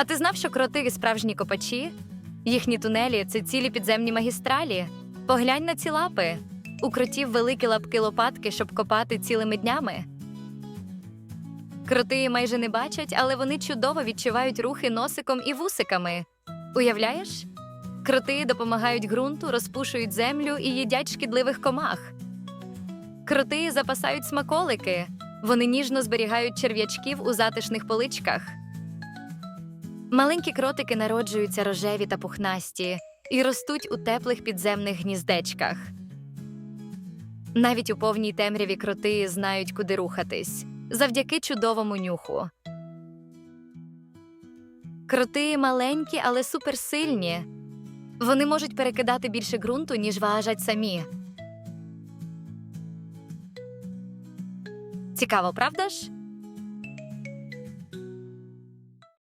А ти знав, що кроти справжні копачі? Їхні тунелі це цілі підземні магістралі. Поглянь на ці лапи. У кротів великі лапки лопатки, щоб копати цілими днями. Кроти майже не бачать, але вони чудово відчувають рухи носиком і вусиками. Уявляєш? Кроти допомагають ґрунту, розпушують землю і їдять шкідливих комах. Кроти запасають смаколики. Вони ніжно зберігають черв'ячків у затишних поличках. Маленькі кротики народжуються рожеві та пухнасті і ростуть у теплих підземних гніздечках. Навіть у повній темряві кроти знають, куди рухатись завдяки чудовому нюху. Кроти маленькі, але суперсильні. Вони можуть перекидати більше ґрунту, ніж важать самі. Цікаво, правда ж?